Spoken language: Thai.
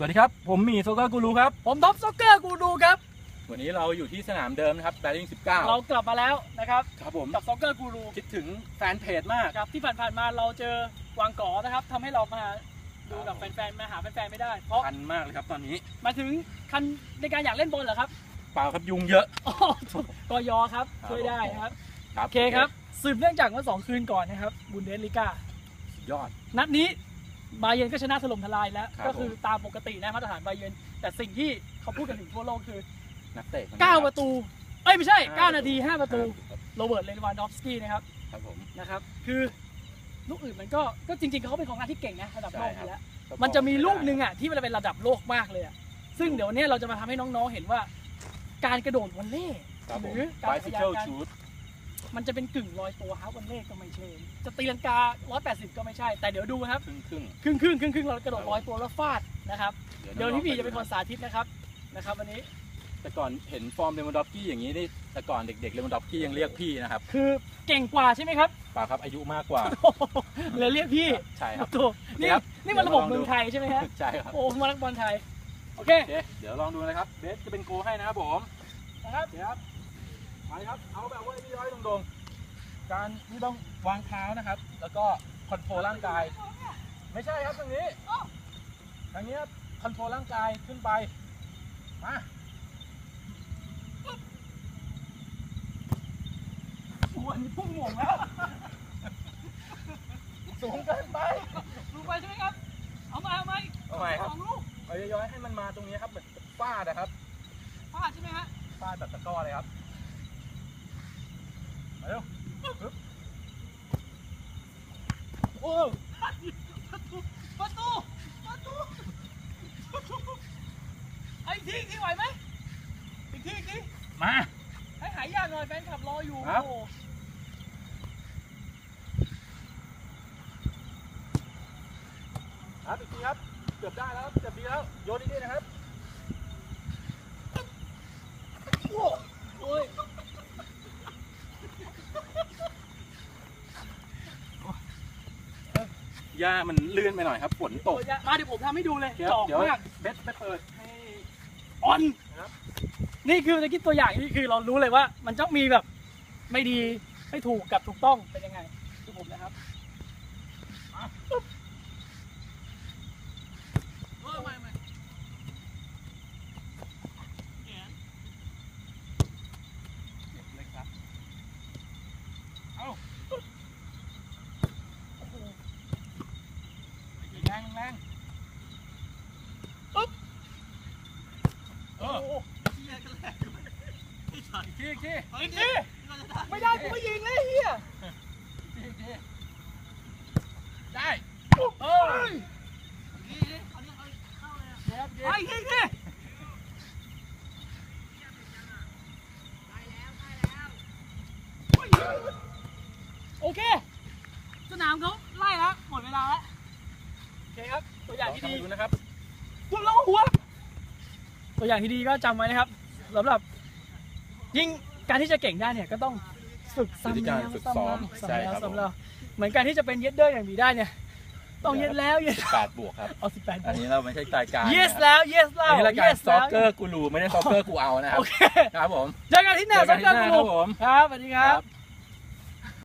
สวัสดีครับ ผมหมีโซเกอร์กูรูครับ ผมท็อปซ็อกเกอร์กูดูครับ วันนี้เราอยู่ที่สนามเดิมนะครับแบริ่งเรากลับมาแล้วนะครับ19ครับผม กับซ็อกเกอร์กูรูคิดถึงแฟนเพจมากครับที่ผ่านๆมาเราเจอวางกอนะครับทำให้เรามาดูกับแฟนๆมาหาแฟนๆไม่ได้ เพราะคันมากเลยครับตอนนี้ มาถึงคันในการอยากเล่นบอลเหรอครับเปล่าครับยุงเยอะอ๋อกยครับช่วยได้นะครับครับโอเคครับสืบเนื่องจากเมื่อสองคืนก่อนนะครับบุนเดสลิก้าสุดยอด นัดนี้ บาเยร์นก็ชนะถล่มทลายแล้ว ครับ ก็คือตามปกตินะมาตรฐานบาเยร์นแต่สิ่งที่เขาพูดกันถึงทั่วโลกคือ นักเตะคนนี้9คปบระตู เอ้ย ไม่ใช่ห้า9นาที 5 ประตูครับโรเบิร์ตเลนวานดอฟสกี้นะครับครับผม นะครับ คือลูกอื่นมันก็ก็จริงๆเขาเป็นของงานที่เก่งนะระดับโลกอใช่ครับยู่แล้วมันจะมีลูกหนึ่งอะที่มันเป็นระดับโลกมากเลยอะ ซึ่งเดี๋ยวเนี้เราจะมาทำให้น้องๆเห็นว่า การกระโดดวอลเล่ครับผมหรือการพยายาม bicycle การ shoot มันจะเป็นกึ่งลอยตัวฮาร์ฟวอลเล่ก็ไม่เชิงจะตีลังกา 180 ก็ไม่ใช่ แต่เดี๋ยวดูนะครับ ครึ่งครึ่งครึ่งครึ่งครึ่งครึ่งเรากระโดดลอยตัวแล้วฟาดนะครับๆเดี๋ยวพี่บีจะองๆเป็นคนสาธิตนะครับนะครับวันนี้ แต่ก่อนเห็นฟอร์มเลมอนดอฟกี้อย่างนี้นี่แต่ก่อนเด็กๆเลมอนดอฟกี้ยังเรียกพี่นะครับ คือเก่งกว่าใช่ไหมครับเปล่าครับอายุมากกว่าเลยเรียกพี่ใช่ครับถูกนี่ครับนี่มันระบบเดี๋ยวลองดูเมืองไทยใช่ไหมฮะใช่ครับโอ้มานักบอลไทยโอเคโอเค เดี๋ยวลองดูนะครับเบสจะเป็นโกให้นะครับผมนะครับเดี๋ยวครับ ไปครับ เอาแบบว่าพี่ย้อยตรงๆ การที่ต้องวางเท้านะครับ แล้วก็คอนโทรลร่างกาย ไม่ใช่ครับทางนี้ทางนี้ครับคอนโทรลร่างกายขึ้นไป มาส่วนพุ่งหม่วงแล้ว สูงเกินไปดูไปใช่ไหมครับ เอามาเอามาอีกเอาใหม่ครับสองลูกเอาย้อยๆให้มันมาตรงนี้ครับ เหมือนฟาดนะครับพลาดใช่ไหมฮะฟาดแบบตะกร้อเลยครับ มาเร็วปึ๊บ โอ้ ประตูประตูประตูไอ้ทีอีกทีไหวไหมอีกทีอีกทีมา ให้หายยากหน่อยแฟนคลับรออยู่ครับ โอ้โหครับอีกทีครับ เกือบได้แล้วครับเกือบดีแล้ว โยนดีๆนะครับ โอ้ย หญ้ามันลื่นไปหน่อยครับฝนตก มาเดี๋ยวผมทำให้ดูเลยเดี๋ยวจอกเดี๋ยว มากเบสไปเปิดให้ ออนครับ นี่คือตะกี้ตัวอย่างนี่คือเรารู้เลยว่า มันต้องมีแบบ ไม่ดีไม่ถูกกับถูกต้องเป็นยังไงคือผมนะครับปึ๊บเออไม่ไม่แขน เก็บเลยครับ โอ้โห แรงแรงปึ๊บเออโอ้โหอีกทีอีกทีอีกทีไม่ได้กูไม่ยิงเลยเฮียอีกทีอีกทีได้เอ้ยเย็บเย็ไปบอีกทีโอเค สนามเขาไล่แล้ว หมดเวลาแล้วโอ เคครับ ตัวอย่างที่ดีดูนะครับหัวเราหัว ตัวอย่างที่ดีก็จำไว้นะครับสำหรับ ยิ่งการที่จะเก่งได้เนี่ยก็ต้องฝึกซ้ำวิธีการแล้วฝึกซ้ำซ้อแล้มวใช่ซ้ำแล้วครับซ้ำแล้วเหมือนการที่จะเป็นเย็ดเดอร์อย่างมีได้เนี่ยต้องเย็ดแล้วเย็ดแปดบวกครับเอาสิบแปดอันนี้เราไม่ใช่รายการ yes แล้ว yes แล้อันวนี้รายการ yes ซ็อกแล้วเกอร์กูรูไม่ได้ซ็อกเกอร์กูเอานะครับโอเคครับผมเจอกันที่แนวเจอกัสันกที่ครั้งหน้าครับผมครับสวัสดีครับ